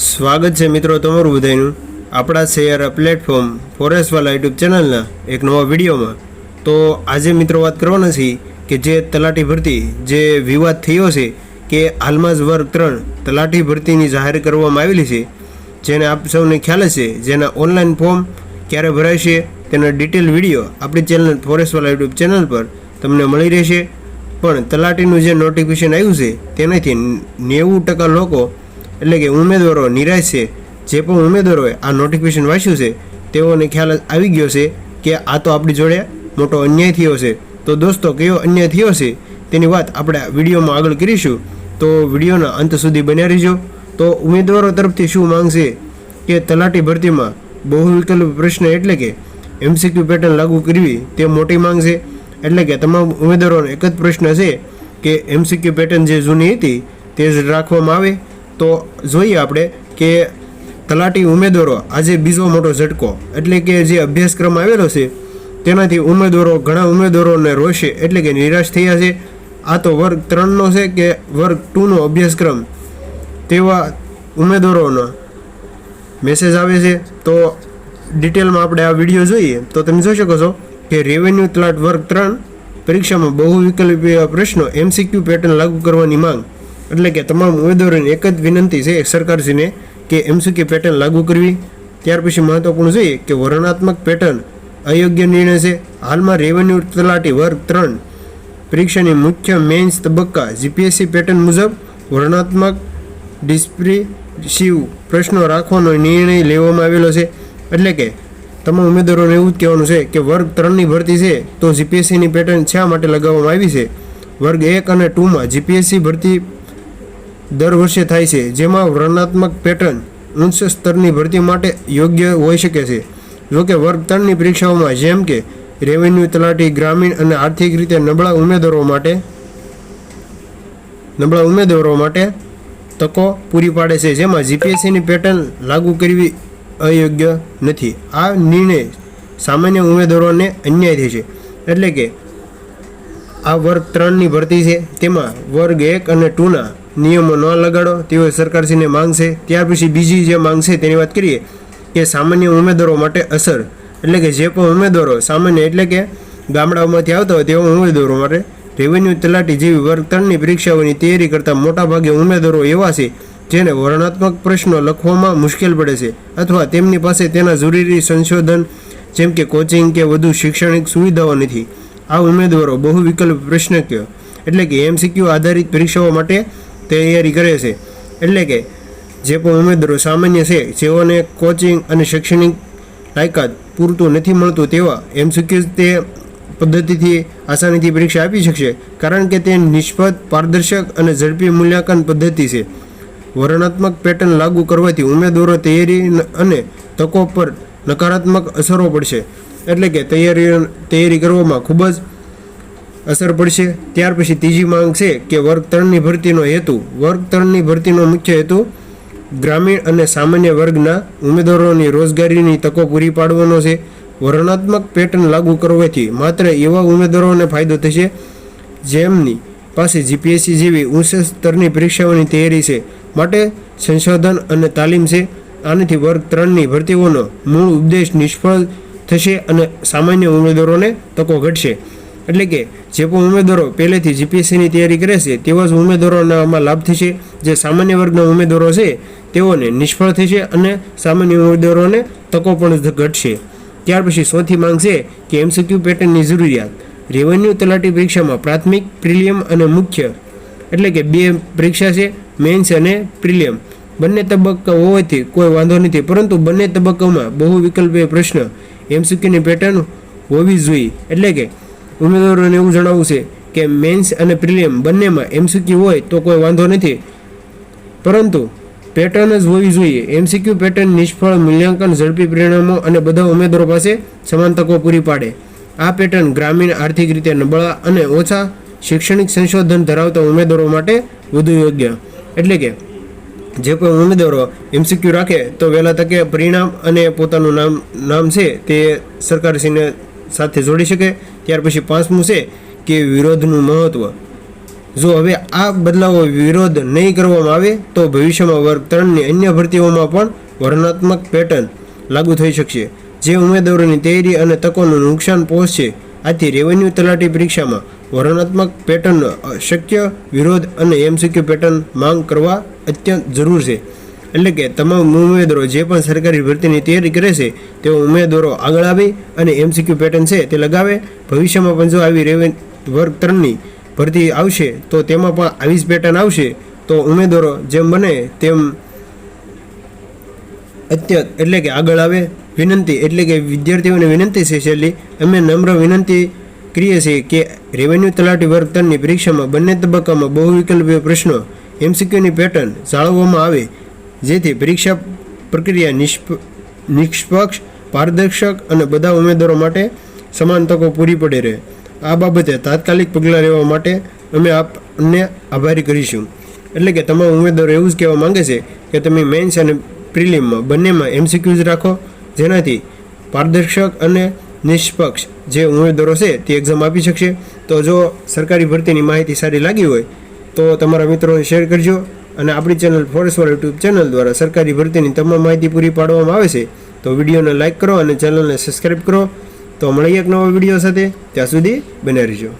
સ્વાગત છે મિત્રો તમારું બધાનું આપણા શેર પ્લેટફોર્મ ફોરેસ્ટવાલા યુટ્યુબ ચેનલના એક નવા વિડીયોમાં. તો આજે મિત્રો વાત કરવાના છીએ કે જે તલાટી ભરતી જે વિવાદ થયો છે કે હાલમાં જ વર્ગ ત્રણ તલાટી ભરતીની જાહેર કરવામાં આવેલી છે, જેને આપ સૌને ખ્યાલ છે જેના ઓનલાઈન ફોર્મ ક્યારે ભરાય છે તેનો ડિટેલ વીડિયો આપણી ચેનલ ફોરેસ્ટવાલા યુટ્યુબ ચેનલ પર તમને મળી રહેશે. પણ તલાટીનું જે નોટિફિકેશન આવ્યું છે તેનાથી નેવું ટકા લોકો એટલે કે ઉમેદવારો નિરાશ છે. જે પણ ઉમેદવારોએ આ નોટિફિકેશન વાંચ્યું છે, તેઓને ખ્યાલ આવી ગયો છે કે આ તો આપણી જોડે મોટો અન્યાય થયો છે. તો દોસ્તો કયો અન્યાય થયો છે? તેની વાત આપણે વિડીયોમાં આગળ કરીશું. તો વિડીયોના અંત સુધી બન્યા રહેજો. તો ઉમેદવારો તરફથી શું માંગશે કે તલાટી ભરતીમાં બહુ વિકલ્પ પ્રશ્ન એટલે કે એમસીક્યુ પેટર્ન લાગુ કરવી તે મોટી માંગ છે. એટલે કે તમામ ઉમેદવારોનો એક જ પ્રશ્ન છે કે એમસીક્યુ પેટર્ન જે જૂની હતી તે જ રાખવામાં આવે. તો જોઈએ આપણે કે તલાટી ઉમેદવારો આજે બીજો મોટો ઝટકો. એટલે કે જે અભ્યાસક્રમ આવેલો છે, તેનાથી ઉમેદવારો, ઘણા ઉમેદવારોને રોષે એટલે કે નિરાશ થયા છે. આ તો વર્ગ ત્રણનો છે કે વર્ગ ટુનો અભ્યાસક્રમ. તેવા ઉમેદવારોનો મેસેજ આવે છે. તો ડિટેલમાં આપણે આ વીડિયો જોઈએ. તો તમે જોઈ શકો છો કે રેવન્યુ તલાટ વર્ગ ત્રણ પરીક્ષામાં બહુ વિકલ્પીય પ્રશ્નો એમસીક્યુ પેટર્ન લાગુ કરવાની માંગ. એટલે કે તમામ ઉમેદવારોની એક જ વિનંતી છે સરકારશ્રીને કે એમસીક્યુ પેટર્ન લાગુ કરવી. ત્યાર પછી મહત્વપૂર્ણ છે કે વર્ણનાત્મક પેટર્ન અયોગ્ય નિર્ણય છે. હાલમાં રેવન્યુ તલાટી વર્ગ ત્રણ, પરીક્ષાની મુખ્ય મેન્સ તબક્કા જીપીએસસી પેટર્ન મુજબ વર્ણનાત્મક ડિસ્પ્રિસિવ પ્રશ્નો રાખવાનો નિર્ણય લેવામાં આવેલો છે. એટલે કે તમામ ઉમેદવારોને એવું જ કહેવાનું છે કે વર્ગ ત્રણની ભરતી છે તો જીપીએસસીની પેટર્ન શા માટે લગાવવામાં આવી છે? વર્ગ એક અને ટુમાં જીપીએસસી ભરતી દર વર્ષે થાય છે, જેમાં વર્ણનાત્મક પેટર્ન ઉચ્ચ સ્તરની ભરતી માટે યોગ્ય હોઈ શકે છે. જોકે વર્ગ ત્રણની પરીક્ષાઓમાં જેમ કે રેવન્યુ તલાટી, ગ્રામીણ અને આર્થિક રીતે નબળા ઉમેદવારો માટે નબળા ઉમેદવારો માટે તકો પૂરી પાડે છે, જેમાં જીપીએસસીની પેટર્ન લાગુ કરવી અયોગ્ય નથી. આ નિર્ણય સામાન્ય ઉમેદવારોને અન્યાય થાય છે. એટલે કે આ વર્ગ ત્રણની ભરતી છે, તેમાં વર્ગ એક અને ટુના નિયમો ન લગાડો તેઓ સરકારશ્રીને માંગ છે ત્યાર પછી બીજી જે માંગ છે તેની વાત કરીએ કે સામાન્ય ઉમેદવારો માટે અસર. એટલે કે જે પણ ઉમેદવારો, સામાન્ય એટલે કે ગામડાઓમાંથી આવતા હોય તેવા ઉમેદવારો માટે રેવન્યુ તલાટી જેવી વર્ગ ત્રણની પરીક્ષાઓની તૈયારી કરતા મોટાભાગે ઉમેદવારો એવા છે જેને વર્ણનાત્મક પ્રશ્નો લખવામાં મુશ્કેલ પડે છે અથવા તેમની પાસે તેના જરૂરી સંશોધન, જેમ કે કોચિંગ કે વધુ શૈક્ષણિક સુવિધાઓ નથી. આ ઉમેદવારો બહુ વિકલ્પ પ્રશ્નકીય, એટલે કે એમસીક્યુ આધારિત પરીક્ષાઓ માટે તૈયારી કરે છે. એટલે કે જે પણ ઉમેદવારો સામાન્ય છે, જેઓને કોચિંગ અને શૈક્ષણિક લાયકાત પૂરતું નથી મળતું તેવા એમસીક્યુ તે પદ્ધતિથી આસાનીથી પરીક્ષા આપી શકશે. કારણ કે તે નિષ્ફળ, પારદર્શક અને ઝડપી મૂલ્યાંકન પદ્ધતિ છે. વર્ણનાત્મક પેટર્ન લાગુ કરવાથી ઉમેદવારો તૈયારી અને તકો પર નકારાત્મક અસરો પડશે. એટલે કે તૈયારી તૈયારી કરવામાં ખૂબ જ અસર પડશે. ત્યાર પછી ત્રીજી માંગ છે કે વર્ગ ત્રણની ભરતીનો હેતુ, વર્ગ ત્રણની ભરતીનો મુખ્ય હેતુ ગ્રામીણ અને સામાન્ય વર્ગના ઉમેદવારોની રોજગારીની તકો પૂરી પાડવાનો છે. વર્ણનાત્મક પેટર્ન લાગુ કરવાથી માત્ર એવા ઉમેદવારોને ફાયદો થશે જેમની પાસે જીપીએસસી જેવી ઉચ્ચ સ્તરની પરીક્ષાઓની તૈયારી છે. માટે સંશોધન અને તાલીમ છે. આનાથી વર્ગ ત્રણની ભરતીઓનો મૂળ ઉપદેશ નિષ્ફળ થશે અને સામાન્ય ઉમેદવારોને તકો ઘટશે. એટલે કે જે પણ ઉમેદવારો પહેલેથી જીપીએસસીની તૈયારી કરે છે, તેવા જ ઉમેદવારોને આમાં લાભ થશે. જે સામાન્ય વર્ગના ઉમેદવારો છે, તેઓને નિષ્ફળ થશે અને સામાન્ય ઉમેદવારોને તકો પણ ઘટશે. ત્યાર પછી સૌથી માંગ છે કે એમસીક્યુ પેટર્નની જરૂરિયાત. રેવન્યુ તલાટી પરીક્ષામાં પ્રાથમિક, પ્રિલિયમ અને મુખ્ય. એટલે કે બે પરીક્ષા છે, મેન્સ અને પ્રિલિયમ. બંને તબક્કા હોવાથી કોઈ વાંધો નથી, પરંતુ બંને તબક્કામાં બહુ વિકલ્પીય પ્રશ્ન એમસીક્યુની પેટર્ન હોવી જોઈએ. એટલે કે ઉમેદવારોને એવું જણાવવું છે કે મેન્સ અને પ્રિલિયમ બંનેમાં એમસીક્યુ હોય તો કોઈ વાંધો નથી. પરંતુ પેટર્ન જ હોવી જોઈએ. એમસીક્યુ પેટર્ન નિષ્ફળ, મૂલ્યાંકન ઝડપી પરિણામો અને બધા ઉમેદવારો પાસે સમાન તકો પૂરી પાડે. આ પેટર્ન ગ્રામીણ આર્થિક રીતે નબળા અને ઓછા શૈક્ષણિક સંશોધન ધરાવતા ઉમેદવારો માટે વધુ યોગ્ય. એટલે કે, જે કોઈ ઉમેદવારો એમસીક્યુ રાખે તો વહેલા તકે પરિણામ અને પોતાનું નામ નામ છે તે સરકારશ્રીને સાથે જોડી શકે, ત્યાર પછી પાંચમું છે કે વિરોધનું મહત્ત્વ જો હવે આ બદલાવો વિરોધ નહીં કરવામાં આવે, તો ભવિષ્યમાં વર્ગ ત્રણની અન્ય ભરતીઓમાં પણ વર્ણનાત્મક પેટર્ન લાગુ થઈ શકશે. જે ઉમેદવારોની તૈયારી અને તકોનું નુકસાન પહોંચશે, આથી રેવન્યુ તલાટી પરીક્ષામાં વર્ણનાત્મક પેટર્ન શક્ય વિરોધ અને એમસીક્યુ પેટર્ન માંગ કરવા અત્યંત જરૂર છે. એટલે કે તમામ ઉમેદવારો જે પણ સરકારી ભરતીની તૈયારી કરે છે, તેઓ ઉમેદવારો આગળ આવે અને એમસીક્યુ પેટર્ન છે તે લગાવે. ભવિષ્યમાં પણ જો આવી રેવન વર્ગ ત્રણની ભરતી આવશે, તો તેમાં પણ આવી જ પેટર્ન આવશે. તો ઉમેદવારો જેમ બને તેમ અત્યંત એટલે કે આગળ આવે. વિનંતી એટલે કે વિદ્યાર્થીઓને વિનંતી છે છેલ્લી. અમે નમ્ર વિનંતી કરીએ છીએ કે રેવન્યુ તલાટી વર્ગ ત્રણની પરીક્ષામાં બંને તબક્કામાં બહુવિકલ્પીય પ્રશ્નો એમસીક્યુની પેટર્ન જાળવવામાં આવે. જેથી પરીક્ષા પ્રક્રિયા નિષ્પ, નિષ્પક્ષ, પારદર્શક અને બધા ઉમેદવારો માટે સમાન તકો પૂરી પડે રહે. આ બાબતે તાત્કાલિક પગલાં લેવા માટે અમે આપને આભારી કરીશું. એટલે કે તમામ ઉમેદવારો એવું જ કહેવા માંગે છે કે તમે મેન્સ અને પ્રિલિમમાં બંનેમાં એમસીક્યુઝ રાખો, જેનાથી પારદર્શક અને નિષ્પક્ષ જે ઉમેદવારો છે તે એક્ઝામ આપી શકશે. તો જો સરકારી ભરતીની માહિતી સારી લાગી હોય, તો તમારા મિત્રોને શેર કરજો. અને આપણી channel forest war YouTube channel દ્વારા સરકારી ભરતીની તમામ માહિતી પૂરી પાડવામાં આવે છે, તો વિડીયોને લાઇક કરો અને ચેનલને સબસ્ક્રાઈબ કરો. તો મળીએ એક નવા વીડિયો સાથે. ત્યાં સુધી બને રહેજો.